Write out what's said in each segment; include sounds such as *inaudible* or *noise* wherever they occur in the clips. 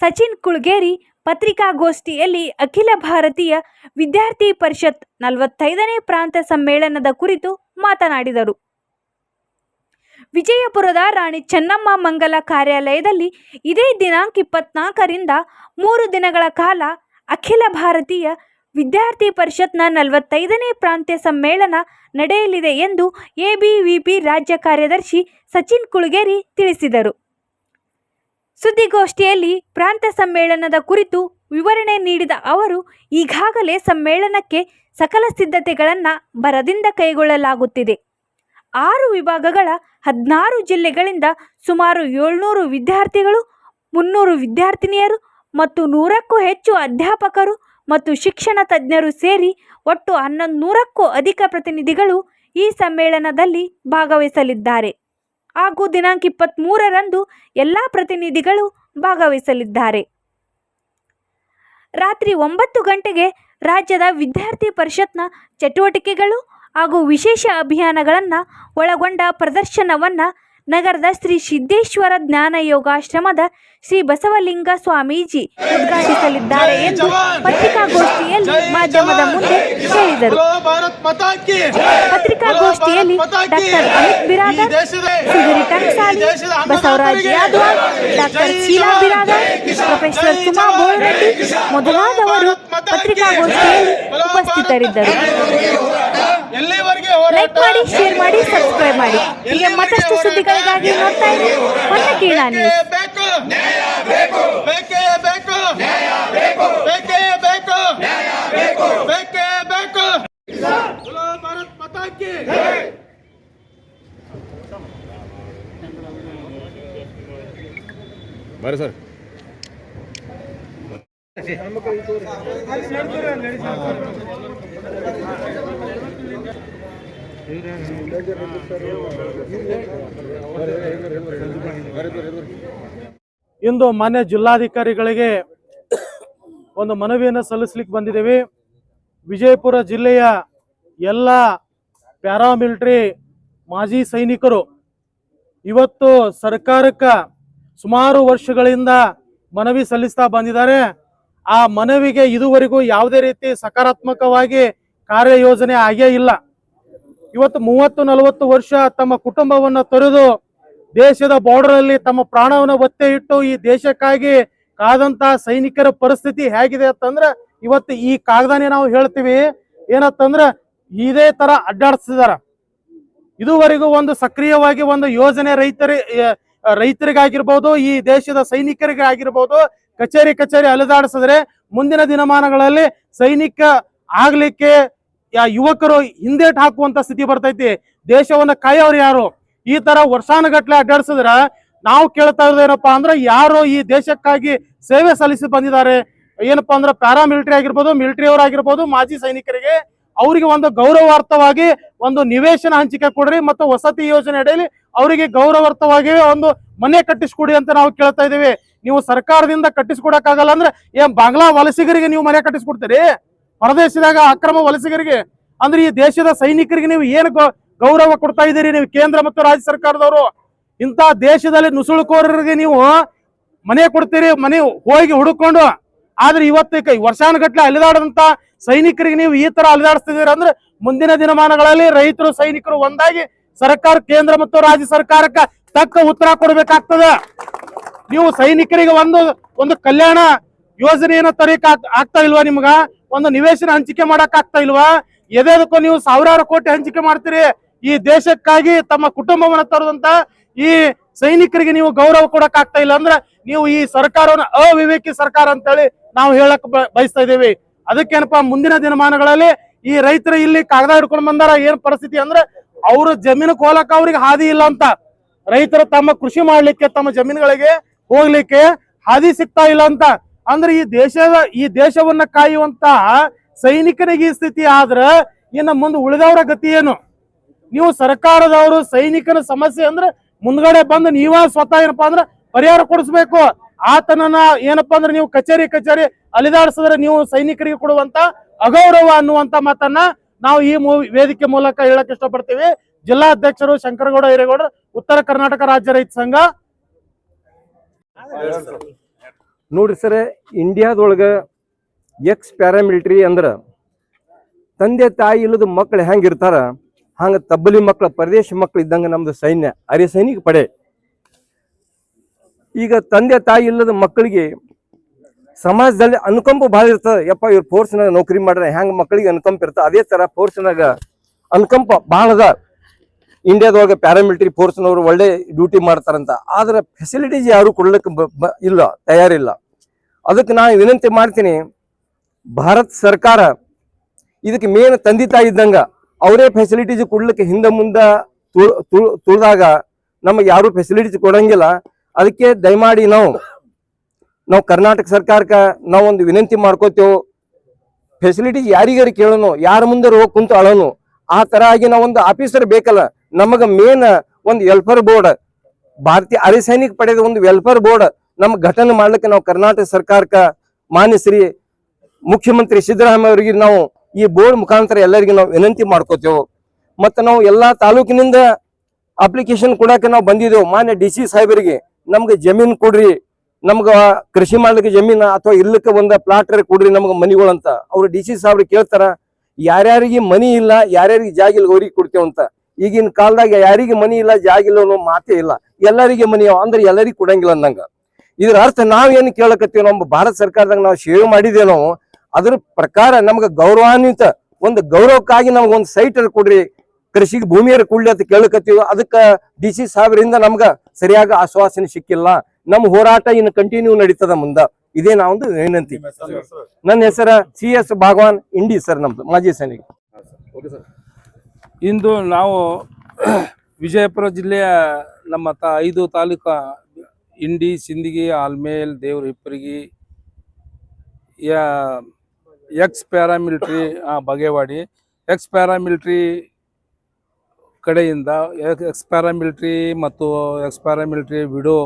ಸಚಿನ್ ಕುಳ್ಗೇರಿ ಪತ್ರಿಕಾಗೋಷ್ಠಿಯಲ್ಲಿ ಅಖಿಲ ಭಾರತೀಯ ವಿದ್ಯಾರ್ಥಿ ಪರಿಷತ್ ನಲವತ್ತೈದನೇ ಪ್ರಾಂತ ಸಮ್ಮೇಳನದ ಕುರಿತು ಮಾತನಾಡಿದರು. ವಿಜಯಪುರದ ರಾಣಿ ಚೆನ್ನಮ್ಮ ಮಂಗಲ ಕಾರ್ಯಾಲಯದಲ್ಲಿ ಇದೇ ದಿನಾಂಕ ಇಪ್ಪತ್ನಾಲ್ಕರಿಂದ ಮೂರು ದಿನಗಳ ಕಾಲ ಅಖಿಲ ಭಾರತೀಯ ವಿದ್ಯಾರ್ಥಿ ಪರಿಷತ್ನ ನಲವತ್ತೈದನೇ ಪ್ರಾಂತ್ಯ ಸಮ್ಮೇಳನ ನಡೆಯಲಿದೆ ಎಂದು ಎಬಿವಿಪಿ ರಾಜ್ಯ ಕಾರ್ಯದರ್ಶಿ ಸಚಿನ್ ಕುಳಗೇರಿ ತಿಳಿಸಿದರು. ಸುದ್ದಿಗೋಷ್ಠಿಯಲ್ಲಿ ಪ್ರಾಂತ ಸಮ್ಮೇಳನದ ಕುರಿತು ವಿವರಣೆ ನೀಡಿದ ಅವರು, ಈಗಾಗಲೇ ಸಮ್ಮೇಳನಕ್ಕೆ ಸಕಲ ಸಿದ್ಧತೆಗಳನ್ನು ಭರದಿಂದ ಕೈಗೊಳ್ಳಲಾಗುತ್ತಿದೆ. ಆರು ವಿಭಾಗಗಳ ಹದಿನಾರು ಜಿಲ್ಲೆಗಳಿಂದ ಸುಮಾರು ಏಳ್ನೂರು ವಿದ್ಯಾರ್ಥಿಗಳು, ಮುನ್ನೂರು ವಿದ್ಯಾರ್ಥಿನಿಯರು ಮತ್ತು ನೂರಕ್ಕೂ ಹೆಚ್ಚು ಅಧ್ಯಾಪಕರು ಮತ್ತು ಶಿಕ್ಷಣ ತಜ್ಞರು ಸೇರಿ ಒಟ್ಟು ಹನ್ನೊಂದು ನೂರಕ್ಕೂ ಅಧಿಕ ಪ್ರತಿನಿಧಿಗಳು ಈ ಸಮ್ಮೇಳನದಲ್ಲಿ ಭಾಗವಹಿಸಲಿದ್ದಾರೆ. ಹಾಗೂ ದಿನಾಂಕ ಇಪ್ಪತ್ತ್ಮೂರರಂದು ಎಲ್ಲ ಪ್ರತಿನಿಧಿಗಳು ಭಾಗವಹಿಸಲಿದ್ದಾರೆ. ರಾತ್ರಿ ಒಂಬತ್ತು ಗಂಟೆಗೆ ರಾಜ್ಯದ ವಿದ್ಯಾರ್ಥಿ ಪರಿಷತ್ನ ಚಟುವಟಿಕೆಗಳು ಹಾಗೂ ವಿಶೇಷ ಅಭಿಯಾನಗಳನ್ನು ಒಳಗೊಂಡ ಪ್ರದರ್ಶನವನ್ನು ನಗರದ ಶ್ರೀ ಸಿದ್ದೇಶ್ವರ ಜ್ಞಾನ ಯೋಗಾಶ್ರಮದ ಶ್ರೀ ಬಸವಲಿಂಗ ಸ್ವಾಮೀಜಿ ಉದ್ಘಾಟಿಸಲಿದ್ದಾರೆ ಎಂದು ಪತ್ರಿಕಾಗೋಷ್ಠಿಯಲ್ಲಿ ಮಾಧ್ಯಮದ ಮುಂದೆ ಹೇಳಿದರು. ಭಾರತ್ ಮಾತಾ ಕಿ ಪತ್ರಿಕಾಗೋಷ್ಠಿಯಲ್ಲಿ doctor Amit Biradar Sudhir Tanksali Basavaraj Yadav doctor Sheela Biradar professor Suma Bolareddy ಮೊದಲಾದವರು ಪತ್ರಿಕಾಗೋಷ್ಠಿಯಲ್ಲಿ ಉಪಸ್ಥಿತರಿದ್ದರು. ಲೈಕ್ ಮಾಡಿ ಶೇರ್ ಮಾಡಿ ಸಬ್ಸ್ಕ್ರೈಬ್ ಮಾಡಿ. ಹೀಗೆ ಮತ್ತಷ್ಟು ಸುದ್ದಿಗಳಿಗಾಗಿ ನೋಡ್ತಾ ಇರಿ. ಹೊನ್ನಕೀರ್ಣ ನ್ಯೂಸ್ ಬರ ಸರ್. ಇಂದು ಮಾನ್ಯ ಜಿಲ್ಲಾಧಿಕಾರಿಗಳಿಗೆ ಒಂದು ಮನವಿಯನ್ನು ಸಲ್ಲಿಸ್ಲಿಕ್ಕೆ ಬಂದಿದ್ದೇವೆ. ವಿಜಯಪುರ ಜಿಲ್ಲೆಯ ಎಲ್ಲ ಪ್ಯಾರಾಮಿಲಿಟರಿ ಮಾಜಿ ಸೈನಿಕರು ಇವತ್ತು ಸರ್ಕಾರಕ್ಕೆ ಸುಮಾರು ವರ್ಷಗಳಿಂದ ಮನವಿ ಸಲ್ಲಿಸ್ತಾ ಬಂದಿದ್ದಾರೆ. ಆ ಮನವಿಗೆ ಇದುವರೆಗೂ ಯಾವುದೇ ರೀತಿ ಸಕಾರಾತ್ಮಕವಾಗಿ ಕಾರ್ಯಯೋಜನೆ ಆಗೇ ಇಲ್ಲ. ಇವತ್ತು ಮೂವತ್ತು ನಲವತ್ತು ವರ್ಷ ತಮ್ಮ ಕುಟುಂಬವನ್ನು ತೊರೆದು ದೇಶದ ಬಾರ್ಡರ್ ಅಲ್ಲಿ ತಮ್ಮ ಪ್ರಾಣವನ್ನು ಒತ್ತೆ ಇಟ್ಟು ಈ ದೇಶಕ್ಕಾಗಿ ಕಾದಂತ ಸೈನಿಕರ ಪರಿಸ್ಥಿತಿ ಹೇಗಿದೆ ಅಂತಂದ್ರೆ ಇವತ್ತು ಈ ಕಾಗದಾನೆ ನಾವು ಹೇಳ್ತೀವಿ. ಏನಂತಂದ್ರ ಇದೇ ತರ ಅಡ್ಡಾಡಿಸ್ತಿದಾರ ಇದುವರೆಗೂ ಒಂದು ಸಕ್ರಿಯವಾಗಿ ಒಂದು ಯೋಜನೆ ರೈತರಿ ರೈತರಿಗಾಗಿರ್ಬೋದು, ಈ ದೇಶದ ಸೈನಿಕರಿಗೆ ಆಗಿರ್ಬೋದು ಕಚೇರಿ ಕಚೇರಿ ಅಲೆದಾಡಿಸಿದ್ರೆ ಮುಂದಿನ ದಿನಮಾನಗಳಲ್ಲಿ ಸೈನಿಕ ಆಗ್ಲಿಕ್ಕೆ ಯುವಕರು ಹಿಂದೇಟ್ ಹಾಕುವಂತ ಸ್ಥಿತಿ ಬರ್ತೈತಿ. ದೇಶವನ್ನ ಕಾಯೋರು ಯಾರು? ಈ ತರ ವರ್ಷಾನುಗಟ್ಲೆ ಅಡ್ಡಾಡ್ಸಿದ್ರ ನಾವು ಕೇಳ್ತಾ ಇರೋದೇನಪ್ಪಾ ಅಂದ್ರೆ ಯಾರು ಈ ದೇಶಕ್ಕಾಗಿ ಸೇವೆ ಸಲ್ಲಿಸಿ ಬಂದಿದ್ದಾರೆ. ಏನಪ್ಪಾ ಅಂದ್ರೆ ಪ್ಯಾರಾಮಿಲಿಟರಿ ಆಗಿರ್ಬೋದು ಮಿಲಿಟರಿ ಅವರಾಗಿರ್ಬೋದು, ಮಾಜಿ ಸೈನಿಕರಿಗೆ ಅವರಿಗೆ ಒಂದು ಗೌರವಾರ್ಥವಾಗಿ ಒಂದು ನಿವೇಶನ ಹಂಚಿಕೆ ಕೊಡ್ರಿ ಮತ್ತು ವಸತಿ ಯೋಜನೆ ಅಡಿಯಲ್ಲಿ ಅವರಿಗೆ ಗೌರವಾರ್ಥವಾಗಿ ಒಂದು ಮನೆ ಕಟ್ಟಿಸ್ಕೊಡಿ ಅಂತ ನಾವು ಕೇಳ್ತಾ ಇದೀವಿ ನೀವು ಸರ್ಕಾರದಿಂದ ಕಟ್ಟಿಸ್ಕೊಡಕ್ಕಾಗಲ್ಲ ಅಂದ್ರೆ ಏನ್ ಬಾಂಗ್ಲಾ ವಲಸಿಗರಿಗೆ ನೀವು ಮನೆ ಕಟ್ಟಿಸ್ಕೊಡ್ತೀರಿ? ಹೊರದೇಶದಾಗ ಅಕ್ರಮ ವಲಸಿಗರಿಗೆ. ಅಂದ್ರೆ ಈ ದೇಶದ ಸೈನಿಕರಿಗೆ ನೀವು ಏನು ಗೌರವ ಕೊಡ್ತಾ ಇದ್ದೀರಿ? ನೀವು ಕೇಂದ್ರ ಮತ್ತು ರಾಜ್ಯ ಸರ್ಕಾರದವರು. ಇಂಥ ದೇಶದಲ್ಲಿ ನುಸುಳುಕೋರರಿಗೆ ನೀವು ಮನೆ ಕೊಡ್ತೀರಿ, ಮನೆ ಹೋಗಿ ಹುಡುಕೊಂಡು ಆದ್ರೆ ಇವತ್ತು ವರ್ಷಾನುಗಟ್ಲೆ ಅಲಿದಾಡದಂತ ಸೈನಿಕರಿಗೆ ನೀವು ಈ ತರ ಅಲಿದಾಡಿಸ್ತಿದ್ದೀರ ಅಂದ್ರೆ ಮುಂದಿನ ದಿನಮಾನಗಳಲ್ಲಿ ರೈತರು, ಸೈನಿಕರು ಒಂದಾಗಿ ಸರ್ಕಾರ, ಕೇಂದ್ರ ಮತ್ತು ರಾಜ್ಯ ಸರ್ಕಾರಕ್ಕೆ ತಕ್ಕ ಉತ್ತರ ಕೊಡಬೇಕಾಗ್ತದ. ನೀವು ಸೈನಿಕರಿಗೆ ಒಂದು ಒಂದು ಕಲ್ಯಾಣ ಯೋಜನೆಯನ್ನ ತರಕ್ ಆಗ್ತಾ ಇಲ್ವಾ ನಿಮ್ಗ? ಒಂದು ನಿವೇಶನ ಹಂಚಿಕೆ ಮಾಡಕ್ ಆಗ್ತಾ ಇಲ್ವಾ? ಎದೇದಕ್ಕೂ ನೀವು ಸಾವಿರಾರು ಕೋಟಿ ಹಂಚಿಕೆ ಮಾಡ್ತೀರಿ. ಈ ದೇಶಕ್ಕಾಗಿ ತಮ್ಮ ಕುಟುಂಬವನ್ನ ತರುವಂತ ಈ ಸೈನಿಕರಿಗೆ ನೀವು ಗೌರವ ಕೊಡಕ್ ಆಗ್ತಾ ಇಲ್ಲ ಅಂದ್ರೆ ನೀವು ಈ ಸರ್ಕಾರವನ್ನ ಅವಿವೇಕಿ ಸರ್ಕಾರ ಅಂತೇಳಿ ನಾವು ಹೇಳಕ್ ಬಯಸ್ತಾ ಇದ್ದೀವಿ. ಅದಕ್ಕೇನಪ್ಪ ಮುಂದಿನ ದಿನಮಾನಗಳಲ್ಲಿ ಈ ರೈತರು ಇಲ್ಲಿ ಕಾಗದ ಹಿಡ್ಕೊಂಡು ಬಂದಾರ, ಏನ್ ಪರಿಸ್ಥಿತಿ ಅಂದ್ರೆ ಅವ್ರ ಜಮೀನು ಹೋಲಕ್ ಅವ್ರಿಗೆ ಹಾದಿ ಇಲ್ಲ ಅಂತ. ರೈತರು ತಮ್ಮ ಕೃಷಿ ಮಾಡ್ಲಿಕ್ಕೆ, ತಮ್ಮ ಜಮೀನುಗಳಿಗೆ ಹೋಗ್ಲಿಕ್ಕೆ ಹಾದಿ ಸಿಗ್ತಾ ಇಲ್ಲ ಅಂತ. ಅಂದ್ರೆ ಈ ದೇಶದ ಈ ದೇಶವನ್ನ ಕಾಯುವಂತ ಸೈನಿಕನಿಗೆ ಈ ಸ್ಥಿತಿ ಆದ್ರ ಇನ್ನ ಮುಂದೆ ಉಳಿದವರ ಗತಿ ಏನು? ನೀವು ಸರ್ಕಾರದವರು ಸೈನಿಕನ ಸಮಸ್ಯೆ ಅಂದ್ರೆ ಮುಂದ್ಗಡೆ ಬಂದು ನೀವ ಸ್ವತಃ ಏನಪ್ಪಾ ಅಂದ್ರೆ ಪರಿಹಾರ ಕೊಡಿಸ್ಬೇಕು. ಆತನನ್ನ ಏನಪ್ಪಾ ಅಂದ್ರೆ ನೀವು ಕಚೇರಿ ಕಚೇರಿ ಅಲಿದಾಡಿಸಿದ್ರೆ ನೀವು ಸೈನಿಕರಿಗೆ ಕೊಡುವಂತ ಅಗೌರವ ಅನ್ನುವಂತ ಮಾತನ್ನ ನಾವು ಈ ವೇದಿಕೆ ಮೂಲಕ ಹೇಳಕ್ ಇಷ್ಟಪಡ್ತೀವಿ. ಜಿಲ್ಲಾಧ್ಯಕ್ಷರು ಶಂಕರಗೌಡ, ಹಿರೇಗೌಡ, ಉತ್ತರ ಕರ್ನಾಟಕ ರಾಜ್ಯ ರೈತ ಸಂಘ. ನೋಡ್ರಿ ಸರ್, ಇಂಡಿಯಾದೊಳಗ ಎಕ್ಸ್ ಪ್ಯಾರಾಮಿಲಿಟ್ರಿ ಅಂದ್ರ ತಂದೆ ತಾಯಿ ಇಲ್ಲದ ಮಕ್ಕಳು ಹೆಂಗಿರ್ತಾರ? ಹಂಗ ತಬ್ಬಲಿ ಮಕ್ಕಳು ಪರದೇಶ ಮಕ್ಕಳು ಇದ್ದಂಗ ನಮ್ದು ಸೈನ್ಯ, ಅರೆ ಸೈನಿಕ ಪಡೆ. ಈಗ ತಂದೆ ತಾಯಿ ಇಲ್ಲದ ಮಕ್ಕಳಿಗೆ ಸಮಾಜದಲ್ಲಿ ಅನುಕಂಪ ಭಾಳ ಇರ್ತದೆ. ಯಪ್ಪ, ಇವ್ರ ಫೋರ್ಸ್ನಾಗ ನೌಕರಿ ಮಾಡ್ರೆ ಹ್ಯಾಂಗ ಮಕ್ಕಳಿಗೆ ಅನುಕಂಪ ಇರ್ತದ? ಅದೇ ತರ ಫೋರ್ಸ್ನಾಗ ಅನುಕಂಪ ಭಾಳ ಅದ. ಇಂಡಿಯಾದೊಳಗೆ ಪ್ಯಾರಾಮಿಲಿಟರಿ ಫೋರ್ಸ್ನವರು ಒಳ್ಳೆ ಡ್ಯೂಟಿ ಮಾಡ್ತಾರಂತ. ಆದ್ರೆ ಫೆಸಿಲಿಟೀಸ್ ಯಾರು ಕೊಡ್ಲಿಕ್ಕೆ ಇಲ್ಲ, ತಯಾರಿಲ್ಲ. ಅದಕ್ಕೆ ನಾನು ವಿನಂತಿ ಮಾಡ್ತೀನಿ, ಭಾರತ ಸರ್ಕಾರ ಇದಕ್ಕೆ ಮೇನ್ ತಂದೆ ಇದ್ದಂಗ ಅವರೇ ಫೆಸಿಲಿಟೀಸ್ ಕೊಡ್ಲಿಕ್ಕೆ ಹಿಂದೆ ಮುಂದೆ ತುಳಿದಾಗ ನಮಗೆ ಯಾರು ಫೆಸಿಲಿಟೀಸ್ ಕೊಡಂಗಿಲ್ಲ. ಅದಕ್ಕೆ ದಯಮಾಡಿ ನಾವು ನಾವು ಕರ್ನಾಟಕ ಸರ್ಕಾರಕ್ಕೆ ನಾವು ಒಂದು ವಿನಂತಿ ಮಾಡ್ಕೋತೇವೆ. ಫೆಸಿಲಿಟೀಸ್ ಯಾರಿಗಾರು ಕೇಳೋನು, ಯಾರ ಮುಂದೆ ಹೋಗಿ ಕುಂತು ಅಳೋನು, ಆ ತರ ಆಗಿ ನಾವು ಒಂದು ಆಫೀಸರ್ ಬೇಕಲ್ಲ, ನಮಗೆ ಮೇನ್ ಒಂದು ವೆಲ್ಫೇರ್ ಬೋರ್ಡ್ ಭಾರತೀಯ ಅರೆಸೈನಿಕ ಪಡೆದ ಒಂದು ವೆಲ್ಫೇರ್ ಬೋರ್ಡ್ ನಮ್ಮ ಘಟನೆ ಮಾಡ್ಲಿಕ್ಕೆ ನಾವು ಕರ್ನಾಟಕ ಸರ್ಕಾರಕ್ಕೆ ಮಾನ್ಯ ಶ್ರೀ ಮುಖ್ಯಮಂತ್ರಿ ಸಿದ್ದರಾಮಯ್ಯ ಅವರಿಗೆ ನಾವು ಈ ಬೋರ್ಡ್ ಮುಖಾಂತರ ಎಲ್ಲರಿಗೆ ನಾವು ವಿನಂತಿ ಮಾಡ್ಕೋತೇವೆ. ಮತ್ತೆ ನಾವು ಎಲ್ಲಾ ತಾಲೂಕಿನಿಂದ ಅಪ್ಲಿಕೇಶನ್ ಕೊಡಕ್ಕೆ ನಾವು ಬಂದಿದ್ದೇವೆ. ಮಾನ್ಯ ಡಿ ಸಿ ಸಾಹೇಬರಿಗೆ ನಮ್ಗೆ ಜಮೀನ್ ಕೊಡ್ರಿ. ನಮ್ಗ ಕೃಷಿ ಮಾಡ್ಲಿಕ್ಕೆ ಜಮೀನ ಅಥವಾ ಇರ್ಲಿಕ್ಕೆ ಒಂದ ಪ್ಲಾಟ್ ಕೊಡ್ರಿ ನಮ್ಗೆ ಅಂತ. ಅವ್ರು ಡಿ ಸಿ ಸಾಹೇಬ್ರಿಗೆ ಕೇಳ್ತಾರ, ಯಾರ್ಯಾರಿಗೆ ಮನಿ ಇಲ್ಲ, ಯಾರ್ಯಾರಿಗೆ ಜಾಗ ಇಲ್ಲ ಅವ್ರಿಗೆ ಕೊಡ್ತೇವಂತ ಈಗಿನ ಕಾಲದಾಗ ಯಾರಿಗೆ ಮನಿ ಇಲ್ಲ, ಜಾಗ ಇಲ್ಲ ಅನ್ನೋ ಮಾತೇ ಇಲ್ಲ. ಎಲ್ಲರಿಗೆ ಮನಿ ಅಂದ್ರೆ ಎಲ್ಲರಿಗೂ ಕೊಡಂಗಿಲ್ಲ ಅಂದಂಗ. ಇದ್ರ ಅರ್ಥ ನಾವ್ ಏನ್ ಕೇಳಕತ್ತೀವಿ? ನಮ್ಮ ಭಾರತ ಸರ್ಕಾರದಾಗ ನಾವು ಸೇವೆ ಮಾಡಿದೇನೋ ಅದ್ರ ಪ್ರಕಾರ ನಮ್ಗೆ ಗೌರವಾನ್ವಿತ ಒಂದು ಗೌರವಕ್ಕಾಗಿ ನಮ್ಗೆ ಒಂದು ಸೈಟ್ ಕೊಡ್ರಿ. ಕೃಷಿಗೆ ಭೂಮಿಯರ ಕೊಡ್ಲಿ ಅಂತ ಕೇಳಕತ್ತೀವಿ. ಅದಕ್ಕೆ ಡಿ ಸಿ ಸಾಹೇಬರಿಂದ ನಮ್ಗ ಸರಿಯಾಗಿ ಆಶ್ವಾಸನೆ ಸಿಕ್ಕಿಲ್ಲ. ನಮ್ಮ ಹೋರಾಟ ಇನ್ನು ಕಂಟಿನ್ಯೂ ನಡೀತದ ಮುಂದ. ಇದೇ ನಾವೊಂದು ವಿನಂತಿ. ನನ್ನ ಹೆಸರ C S Bhagavan Indi sir ನಮ್ದು, ಮಾಜಿ ಸೈನಿಕ. ಇಂದು ನಾವು *clears throat* ವಿಜಯಪುರ ಜಿಲ್ಲೆಯ ನಮ್ಮ ತ ಐದು ತಾಲೂಕು ಇಂಡಿ, ಸಿಂದಗಿ, ಆಲ್ಮೇಲ್, ದೇವ್ರ ಹಿಪ್ಪರಿಗಿ ಯಾ ex paramilitary Bagewadi ex paramilitary ಕಡೆಯಿಂದ ಎಕ್ಸ್ ಪ್ಯಾರಾಮಿಲಿಟ್ರಿ ಮತ್ತು ಎಕ್ಸ್ ಪ್ಯಾರಾಮಿಲಿಟ್ರಿ ವಿಡೋ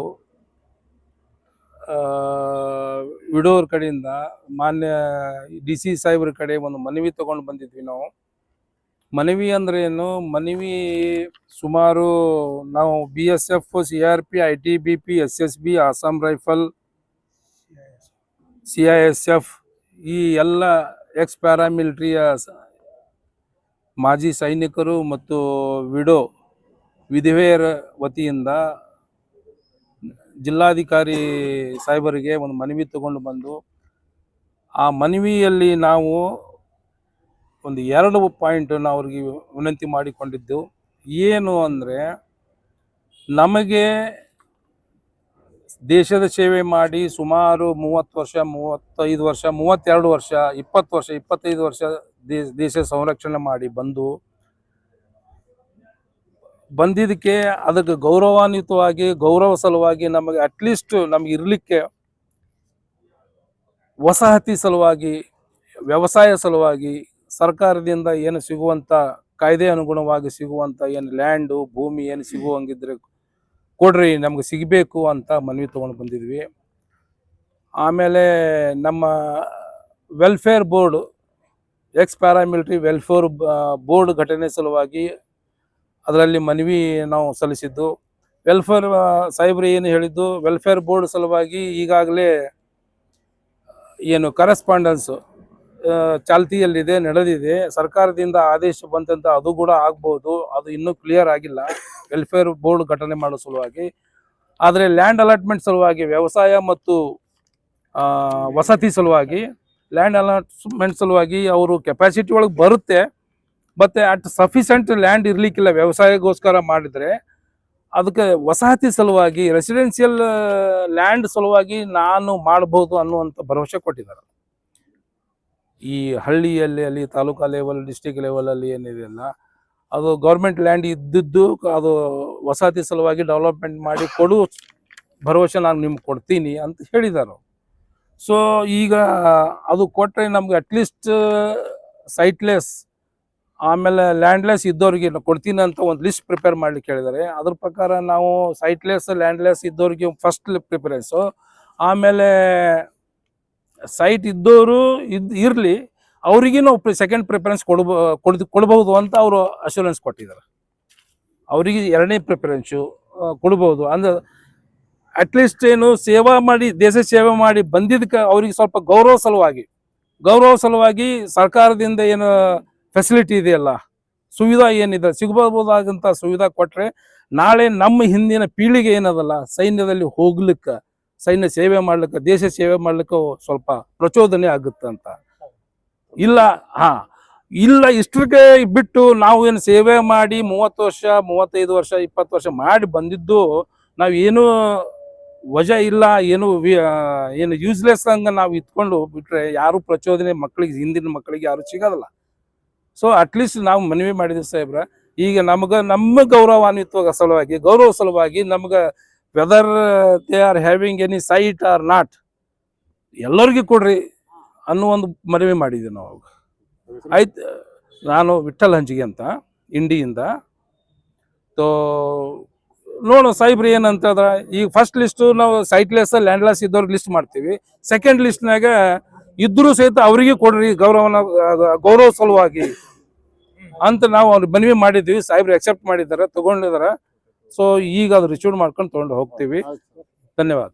ವಿಡೋರ್ ಕಡೆಯಿಂದ ಮಾನ್ಯ ಡಿ ಸಿ ಸಾಹೇಬ್ರ ಕಡೆ ಒಂದು ಮನವಿ ತಗೊಂಡು ಬಂದಿದ್ವಿ ನಾವು. ಮನವಿ ಅಂದ್ರೆ ಏನು? ಮನವಿ ಸುಮಾರು ನಾವು B S F C R P I T B P S S B Assam rifle C I S F ಈ ಎಲ್ಲ ಎಕ್ಸ್ ಪ್ಯಾರಾಮಿಲಿಟ್ರಿಯ ಮಾಜಿ ಸೈನಿಕರು ಮತ್ತು ವಿಡೋ ವಿಧವೆಯರ ವತಿಯಿಂದ ಜಿಲ್ಲಾಧಿಕಾರಿ ಸಾಹೇಬರಿಗೆ ಒಂದು ಮನವಿ ತಗೊಂಡು ಬಂದು, ಆ ಮನವಿಯಲ್ಲಿ ನಾವು ಒಂದು ಎರಡು ಪಾಯಿಂಟ್ ನಾವು ಅವ್ರಿಗೆ ವಿನಂತಿ ಮಾಡಿಕೊಂಡಿದ್ದು, ಏನು ಅಂದರೆ ನಮಗೆ ದೇಶದ ಸೇವೆ ಮಾಡಿ ಸುಮಾರು ಮೂವತ್ತು ವರ್ಷ, ಮೂವತ್ತೈದು ವರ್ಷ, ಮೂವತ್ತೆರಡು ವರ್ಷ, ಇಪ್ಪತ್ತು ವರ್ಷ, ಇಪ್ಪತ್ತೈದು ವರ್ಷ ದೇಶ ದೇಶ ಸಂರಕ್ಷಣೆ ಮಾಡಿ ಬಂದು, ಬಂದಿದ್ದಕ್ಕೆ ಅದಕ್ಕೆ ಗೌರವಾನ್ವಿತವಾಗಿ, ಗೌರವ ಸಲುವಾಗಿ ನಮಗೆ ಅಟ್ಲೀಸ್ಟ್ ನಮ್ಗೆ ಇರಲಿಕ್ಕೆ ವಸಾಹತಿ ಸಲುವಾಗಿ, ವ್ಯವಸಾಯ ಸಲುವಾಗಿ, ಸರ್ಕಾರದಿಂದ ಏನು ಸಿಗುವಂಥ ಕಾಯ್ದೆ ಅನುಗುಣವಾಗಿ ಸಿಗುವಂಥ ಏನು ಲ್ಯಾಂಡು ಭೂಮಿ ಏನು ಸಿಗುವಂಗಿದ್ರೆ ಕೊಡ್ರಿ, ನಮ್ಗೆ ಸಿಗಬೇಕು ಅಂತ ಮನವಿ ತೊಗೊಂಡು ಬಂದಿದ್ವಿ. ಆಮೇಲೆ ನಮ್ಮ welfare board ex paramilitary welfare board ಘಟನೆ ಸಲುವಾಗಿ ಅದರಲ್ಲಿ ಮನವಿ ನಾವು ಸಲ್ಲಿಸಿದ್ದು. ವೆಲ್ಫೇರ್ ಸಾಹೇಬ್ರು ಏನು ಹೇಳಿದ್ದು? ವೆಲ್ಫೇರ್ ಬೋರ್ಡ್ ಸಲುವಾಗಿ ಈಗಾಗಲೇ ಏನು ಕರೆಸ್ಪಾಂಡೆನ್ಸು ಚಾಲ್ತಿಯಲ್ಲಿದೆ, ನಡೆದಿದೆ. ಸರ್ಕಾರದಿಂದ ಆದೇಶ ಬಂತಂತ ಅದು ಕೂಡ ಆಗ್ಬೋದು. ಅದು ಇನ್ನೂ ಕ್ಲಿಯರ್ ಆಗಿಲ್ಲ. ವೆಲ್ಫೇರ್ ಬೋರ್ಡ್ ಘಟನೆ ಮಾಡೋ ಸಲುವಾಗಿ, ಆದರೆ ಲ್ಯಾಂಡ್ ಅಲಾಟ್ಮೆಂಟ್ ಸಲುವಾಗಿ, ವ್ಯವಸಾಯ ಮತ್ತು ವಸತಿ ಸಲುವಾಗಿ ಲ್ಯಾಂಡ್ ಅಲಾಟ್ಮೆಂಟ್ ಸಲುವಾಗಿ ಅವರು ಕೆಪಾಸಿಟಿ ಒಳಗೆ ಬರುತ್ತೆ ಮತ್ತು ಅಟ್ ಸಫಿಷಿಯಂಟ್ ಲ್ಯಾಂಡ್ ಇರಲಿಕ್ಕಿಲ್ಲ, ವ್ಯವಸಾಯಕ್ಕೋಸ್ಕರ ಮಾಡಿದರೆ, ಅದಕ್ಕೆ ವಸಾಹತಿ ಸಲುವಾಗಿ ರೆಸಿಡೆನ್ಷಿಯಲ್ ಲ್ಯಾಂಡ್ ಸಲುವಾಗಿ ನಾನು ಮಾಡಬಹುದು ಅನ್ನುವಂಥ ಭರವಸೆ ಕೊಟ್ಟಿದ್ದಾರೆ. ಈ ಹಳ್ಳಿಯಲ್ಲಿ, ಅಲ್ಲಿ ತಾಲೂಕಾ ಲೆವೆಲ್ ಡಿಸ್ಟಿಕ್ ಲೆವೆಲಲ್ಲಿ ಏನಿದೆಯಲ್ಲ ಅದು ಗೌರ್ಮೆಂಟ್ ಲ್ಯಾಂಡ್ ಇದ್ದಿದ್ದು ಅದು ವಸತಿ ಸಲುವಾಗಿ ಡೆವಲಪ್ಮೆಂಟ್ ಮಾಡಿ ಕೊಡು ಭರವಸೆ ನಾನು ನಿಮ್ಗೆ ಕೊಡ್ತೀನಿ ಅಂತ ಹೇಳಿದರು ಸೊ ಈಗ ಅದು ಕೊಟ್ಟರೆ ನಮ್ಗೆ ಅಟ್ಲೀಸ್ಟ್ ಸೈಟ್ಲೆಸ್ ಆಮೇಲೆ ಲ್ಯಾಂಡ್ಲೆಸ್ ಇದ್ದವ್ರಿಗೆ ಕೊಡ್ತೀನಿ ಅಂತ ಒಂದು ಲಿಸ್ಟ್ ಪ್ರಿಪೇರ್ ಮಾಡ್ಲಿಕ್ಕೆ ಹೇಳಿದ್ದಾರೆ ಅದ್ರ ಪ್ರಕಾರ ನಾವು ಸೈಟ್ಲೆಸ್ ಲ್ಯಾಂಡ್ಲೆಸ್ ಇದ್ದವ್ರಿಗೆ ಫಸ್ಟ್ ಪ್ರಿಫರೆನ್ಸು ಆಮೇಲೆ ಸೈಟ್ ಇದ್ದವರು ಇದ್ದು ಇರಲಿ ಅವರಿಗೆ ನಾವು ಸೆಕೆಂಡ್ ಪ್ರಿಫರೆನ್ಸ್ ಕೊಡ್ಬೋ ಕೊಡ್ ಅಂತ ಅವರು ಅಶ್ಯೂರೆನ್ಸ್ ಕೊಟ್ಟಿದ್ದಾರೆ. ಅವರಿಗೆ ಎರಡನೇ ಪ್ರಿಫರೆನ್ಸು ಕೊಡ್ಬೋದು ಅಂದ್ರೆ ಅಟ್ಲೀಸ್ಟ್ ಏನು ಸೇವಾ ಮಾಡಿ, ದೇಶ ಸೇವೆ ಮಾಡಿ ಬಂದಿದ್ದಕ್ಕೆ ಅವರಿಗೆ ಸ್ವಲ್ಪ ಗೌರವ ಸಲುವಾಗಿ ಗೌರವ ಸಲುವಾಗಿ ಸರ್ಕಾರದಿಂದ ಏನು ಫೆಸಿಲಿಟಿ ಇದೆಯಲ್ಲ, ಸುವಿಧಾ ಏನಿದೆ ಸಿಗಬಹುದಾದಂಥ ಸುವಿಧಾ ಕೊಟ್ರೆ ನಾಳೆ ನಮ್ಮ ಹಿಂದಿನ ಪೀಳಿಗೆ ಏನದಲ್ಲ, ಸೈನ್ಯದಲ್ಲಿ ಹೋಗ್ಲಿಕ್ಕೆ, ಸೈನ್ಯ ಸೇವೆ ಮಾಡ್ಲಿಕ್ಕೆ, ದೇಶ ಸೇವೆ ಮಾಡ್ಲಿಕ್ಕೆ ಸ್ವಲ್ಪ ಪ್ರಚೋದನೆ ಆಗುತ್ತೆ ಅಂತ. ಇಲ್ಲ, ಹಾ. ಇಲ್ಲ, ಇಷ್ಟಕ್ಕೆ ಬಿಟ್ಟು ನಾವು ಏನು ಸೇವೆ ಮಾಡಿ ಮೂವತ್ತು ವರ್ಷ, ಮೂವತ್ತೈದು ವರ್ಷ, ಇಪ್ಪತ್ತು ವರ್ಷ ಮಾಡಿ ಬಂದಿದ್ದು ನಾವು ಏನು ವಜಾ ಇಲ್ಲ, ಏನು ಏನು ಯೂಸ್ಲೆಸ್ ಹಂಗ ನಾವು ಇತ್ಕೊಂಡು ಬಿಟ್ರೆ ಯಾರು ಪ್ರಚೋದನೆ ಮಕ್ಕಳಿಗೆ ಹಿಂದಿನ ಮಕ್ಕಳಿಗೆ ಯಾರು ಸಿಗೋದಲ್ಲ. ಸೊ ಅಟ್ಲೀಸ್ಟ್ ನಾವು ಮನವಿ ಮಾಡಿದ್ವಿ ಸಾಹೇಬ್ರ. ಈಗ ನಮ್ಗೆ, ನಮ್ಮ ಗೌರವಾನ್ವಿತ್ವ ಸಲುವಾಗಿ, ಗೌರವ ಸಲುವಾಗಿ ನಮ್ಗೆ whether they are having any site or not ಎಲ್ಲರಿಗೂ ಕೊಡ್ರಿ. ಅನ್ನೋ ಒಂದು ಮನವಿ ಮಾಡಿದ್ವಿ ನಾವು ಆಯ್ತು ನಾನು ವಿಠಲ್ ಹಂಚಿಗೆ ಅಂತ ಇಂಡಿಯಿಂದ. ತೋ ನೋಡು ಸಾಹೇಬ್ರಿ ಏನಂತ ಹೇಳಿದ್ರೆ ಈಗ ಫಸ್ಟ್ ಲಿಸ್ಟು ನಾವು ಸೈಟ್ಲೆಸ್ ಲ್ಯಾಂಡ್ಲೆಸ್ ಇದ್ದವ್ರಿಗೆ ಲಿಸ್ಟ್ ಮಾಡ್ತೀವಿ. ಸೆಕೆಂಡ್ ಲಿಸ್ಟ್ನಾಗ ಇದ್ರು ಸಹಿತ ಅವರಿಗೆ ಕೊಡ್ರಿ ಗೌರವನ ಗೌರವ ಸಲುವಾಗಿ ಅಂತ ನಾವು ಅವ್ರಿಗೆ ಮನವಿ ಮಾಡಿದ್ವಿ ಸಾಹೇಬ್ರು ಅಕ್ಸೆಪ್ಟ್ ಮಾಡಿದ್ದಾರೆ ತಗೊಂಡಿದ್ದಾರೆ. ಸೊ ಈಗ ಅದು ರಿಚೂಡ್ ಮಾಡ್ಕೊಂಡು ತೊಗೊಂಡು ಹೋಗ್ತೀವಿ. ಧನ್ಯವಾದ.